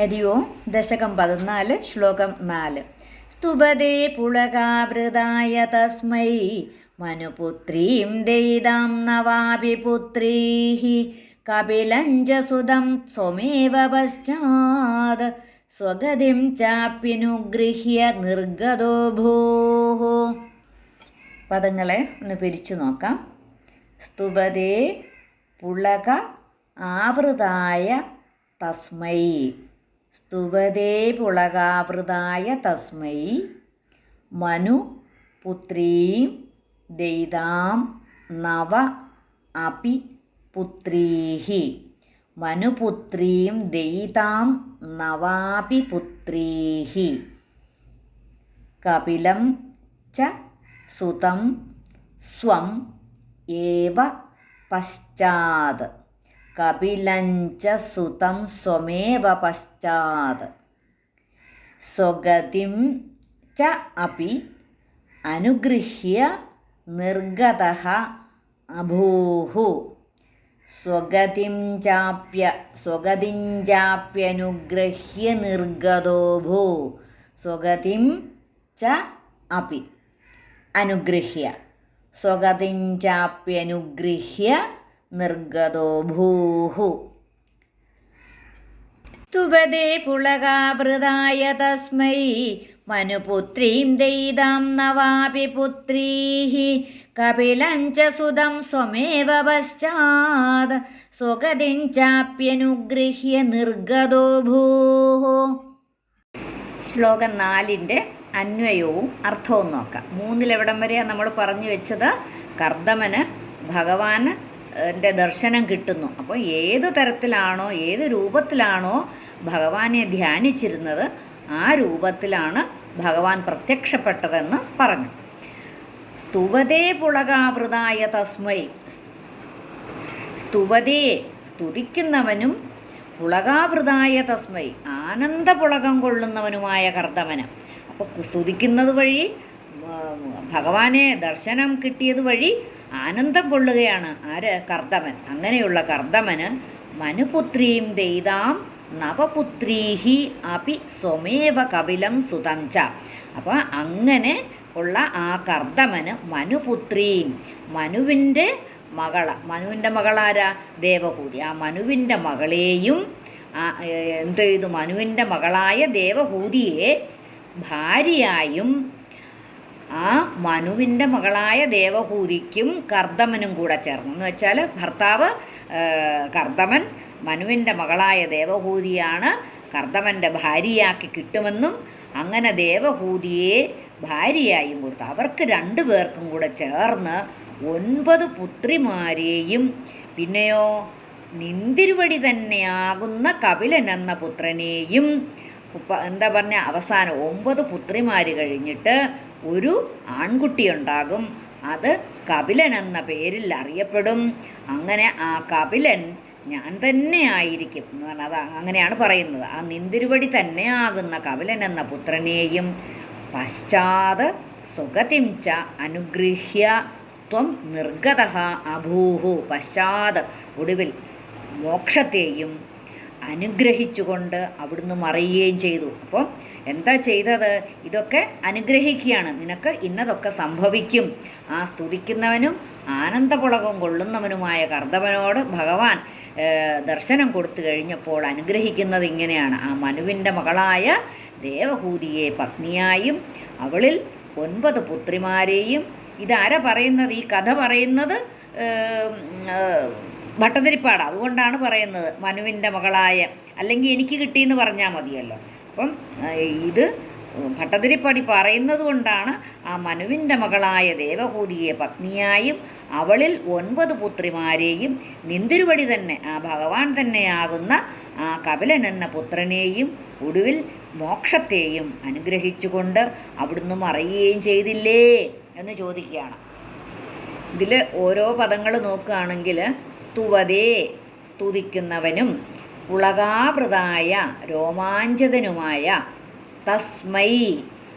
ഹരി ഓം ദശകം പതിനാല് ശ്ലോകം നാല്. സ്തുപതേ പുളകാവൃതായ തസ്മൈ മനുപുത്രീം ദയിതാം നവാപി പുത്രീः കപിലഞ്ച സ്വമേവ പശ്ചാത് സ്വഗതിം ചാപ്യനുഗൃഹ്യ നിർഗതോ ഭൂ പദങ്ങളെ ഒന്ന് പിരിച്ചു നോക്കാം. സ്തുപതേ പുളക ആവൃതായ തസ്മൈ. സ്തുവതേ പുളകാവൃതായ തസ്മൈ. മനു പുത്രീം ദൈതാം നവ അപി പുത്രീഹി. മനുപുത്രീം ദയിതാം നവാപി പുത്രീഹി. കപിലം ച സുതം സ്വം ഏവ പശ്ചാത്. കപിലഞ്ച സുതം സ്വമേവ പശ്ചാത്. സ്വഗതിം ച അപി അനുഗൃഹ്യ നിർഗത അഭൂः സ്വഗതിം ചാപ്യ സ്വഗതിം ചാപ്യനുഗൃഹ്യ നിർഗതോ ഭൂ. സ്വഗതിം ച അപി അനുഗൃഹ്യ. സ്വഗതിം ചാപ്യനുഗൃഹ്യ നിർഗതോ ഭൂഹു. തുവദേ പുളകാവൃതായ തസ്മൈ മനുപുത്രീം ദൈതാം നവാപി പുത്രീः കപിലം ച സുതം സ്വമേവ പശ്ചാത് സ്വഗതിം ചാപ്യനുഗൃഹ്യ നിർഗതോ ഭൂः ശ്ലോകം നാലിന്റെ അന്വയവും അർത്ഥവും നോക്കാം. മൂന്നിലെവിടം വരെയാണ് നമ്മൾ പറഞ്ഞു വെച്ചത്? കർദമന് ഭഗവാന് എന്റെ ദർശനം കിട്ടുന്നു. അപ്പോൾ ഏത് തരത്തിലാണോ ഏത് രൂപത്തിലാണോ ഭഗവാനെ ധ്യാനിച്ചിരുന്നത് ആ രൂപത്തിലാണ് ഭഗവാൻ പ്രത്യക്ഷപ്പെട്ടതെന്ന് പറഞ്ഞു. സ്തുവതേ പുളകാവൃതായ തസ്മൈ. സ്തുവതയെ സ്തുതിക്കുന്നവനും പുളകാവൃതായ തസ്മൈ ആനന്ദ പുളകം കൊള്ളുന്നവനുമായ കർദ്ദമനം അപ്പോൾ സ്തുതിക്കുന്നത് വഴി ഭഗവാനെ ദർശനം കിട്ടിയത് വഴി ആനന്ദം കൊള്ളുകയാണ്. ആര്? കർദമൻ അങ്ങനെയുള്ള കർദമന് മനുപുത്രീം ദൈതാം നവപുത്രീഹി അപി സ്വമേവ കപിലം സുതം ച അപ്പോൾ അങ്ങനെ ഉള്ള ആ കർദമന് മനുപുത്രീം മനുവിന്റെ മകള. മനുവിന്റെ മകളാരാ? ദേവഹൂതി. ആ മനുവിന്റെ മകളെയും എന്ത് ചെയ്തു? മനുവിന്റെ മകളായ ദേവഹൂതിയെ ഭാര്യയായും ആ മനുവിന്റെ മകളായ ദേവഹൂതിക്കും കർദമനും കൂടെ ചേർന്നു. എന്ന് വെച്ചാൽ ഭർത്താവ് കർദമൻ മനുവിന്റെ മകളായ ദേവഹൂതിയാണ് കർദമന്റെ ഭാര്യയാക്കി കിട്ടുമെന്നും അങ്ങനെ ദേവഹൂതിയെ ഭാര്യയായും കൊടുത്തു. അവർക്ക് രണ്ടു പേർക്കും കൂടെ ചേർന്ന് ഒൻപത് പുത്രിമാരെയും പിന്നെയോ നിന്തിരുവടി തന്നെയാകുന്ന കപിലൻ എന്ന പുത്രനെയും എന്താ പറഞ്ഞ അവസാനം ഒമ്പത് പുത്രിമാർ കഴിഞ്ഞിട്ട് ഒരു ആൺകുട്ടിയുണ്ടാകും. അത് കപിലൻ എന്ന പേരിൽ അറിയപ്പെടും. അങ്ങനെ ആ കപിലൻ ഞാൻ തന്നെ ആയിരിക്കും എന്ന് പറഞ്ഞാൽ അത് അങ്ങനെയാണ് പറയുന്നത്. ആ നിന്തിരുവടി തന്നെ ആകുന്ന കപിലൻ എന്ന പുത്രനെയും പശ്ചാത് സുഗതിം ച ത്വം നിർഗത അഭൂഹു. പശ്ചാത് ഒടുവിൽ മോക്ഷത്തെയും അനുഗ്രഹിച്ചുകൊണ്ട് അവിടുന്ന് മറിയുകയും ചെയ്തു. അപ്പം എന്താ ചെയ്തത്? ഇതൊക്കെ അനുഗ്രഹിക്കുകയാണ്. നിനക്ക് ഇന്നതൊക്കെ സംഭവിക്കും. ആ സ്തുതിക്കുന്നവനും ആനന്ദപുളകം കൊള്ളുന്നവനുമായ കർദവനോട് ഭഗവാൻ ദർശനം കൊടുത്തു കഴിഞ്ഞപ്പോൾ അനുഗ്രഹിക്കുന്നത് ഇങ്ങനെയാണ്. ആ മനുവിന്റെ മകളായ ദേവഹൂതിയെ പത്നിയായും അവളിൽ ഒൻപത് പുത്രിമാരെയും. ഇതാര പറയുന്നത്? ഈ കഥ പറയുന്നത് ഭട്ടതിരിപ്പാട് അതുകൊണ്ടാണ് പറയുന്നത് മനുവിന്റെ മകളായ അല്ലെങ്കിൽ എനിക്ക് കിട്ടിയെന്ന് പറഞ്ഞാൽ മതിയല്ലോ. അപ്പം ഇത് ഭട്ടതിരിപ്പടി പറയുന്നത് കൊണ്ടാണ് ആ മനുവിന്റെ മകളായ ദേവഹൂതിയെ പത്നിയായും അവളിൽ ഒൻപത് പുത്രിമാരെയും നിന്തിരുവടി തന്നെ ആ ഭഗവാൻ തന്നെയാകുന്ന ആ കപിലൻ എന്ന പുത്രനെയും ഒടുവിൽ മോക്ഷത്തെയും അനുഗ്രഹിച്ചുകൊണ്ട് അവിടുന്ന് അറിയുകയും ചെയ്തില്ലേ എന്ന് ചോദിക്കുകയാണ്. ഇതിൽ ഓരോ പദങ്ങൾ നോക്കുകയാണെങ്കിൽ സ്തുവതേ സ്തുതിക്കുന്നവനും പുളകാവൃതായ രോമാഞ്ചതനുമായ തസ്മൈ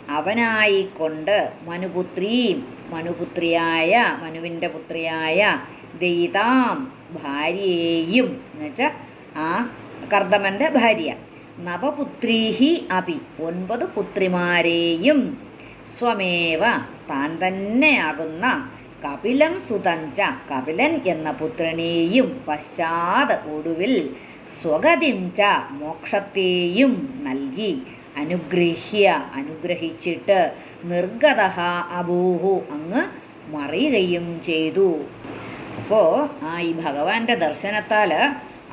അവനായിക്കൊണ്ട് മനുപുത്രീം മനുപുത്രിയായ മനുവിന്റെ പുത്രിയായ ദയിതാം ഭാര്യയെയും എന്നുവെച്ചാൽ ആ കർദമന്റെ ഭാര്യ. നവപുത്രീഹി അപി ഒൻപത് പുത്രിമാരെയും സ്വമേവ താൻ തന്നെയാകുന്ന കപിലം സുതഞ്ച കപിലൻ എന്ന പുത്രനെയും പശ്ചാത് ഒടുവിൽ സ്വഗതിം ച മോക്ഷത്തെയും നൽകി. അനുഗ്രഹ്യ അനുഗ്രഹിച്ചിട്ട് നിർഗത അബൂഹു അങ്ങ് മറിയുകയും ചെയ്തു. അപ്പോൾ ആ ഈ ഭഗവാന്റെ ദർശനത്താൽ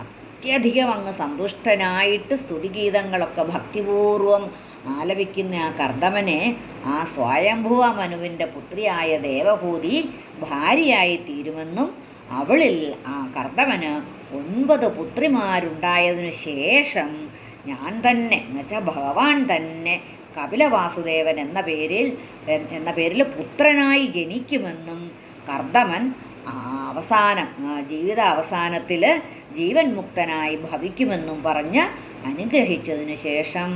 അത്യധികം അങ്ങ് സന്തുഷ്ടനായിട്ട് സ്തുതിഗീതങ്ങളൊക്കെ ഭക്തിപൂർവം ആലപിക്കുന്ന ആ കർദമനെ ആ സ്വയംഭുവ മനുവിന്റെ പുത്രിയായ ദേവഭൂതി ഭാര്യയായി തീരുമെന്നും അവളിൽ ആ കർദമന് ഒൻപത് പുത്രിമാരുണ്ടായതിനു ശേഷം ഞാൻ തന്നെ എന്നുവെച്ചാൽ ഭഗവാൻ തന്നെ കപിലവാസുദേവൻ എന്ന പേരിൽ എന്ന പേരിൽ പുത്രനായി ജനിക്കുമെന്നും കർദമൻ അവസാനം ജീവിത അവസാനത്തിൽ ജീവൻ മുക്തനായി ഭവിക്കുമെന്നും പറഞ്ഞ് അനുഗ്രഹിച്ചതിനു ശേഷം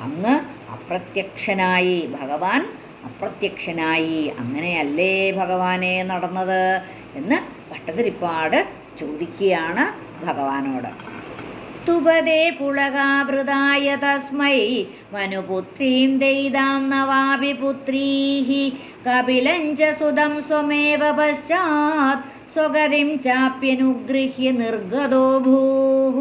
അങ്ങ് അപ്രത്യക്ഷനായി ഭഗവാൻ അപ്രത്യക്ഷനായി അങ്ങനെയല്ലേ ഭഗവാനെ നടന്നത് എന്ന് ഭട്ടതിരിപ്പാട് ചോദിക്കുകയാണ് ഭഗവാനോട്. സ്തുപതേ പുളകാവൃതായ തസ്മൈ. മനുപുത്രീം ദൈതാം നവാപി പുത്രീः കപിലഞ്ച സുതം സ്വമേവ പശ്ചാത്. സ്വഗതിം ചാപ്യനുഗൃഹ്യ നിർഗതോ ഭൂः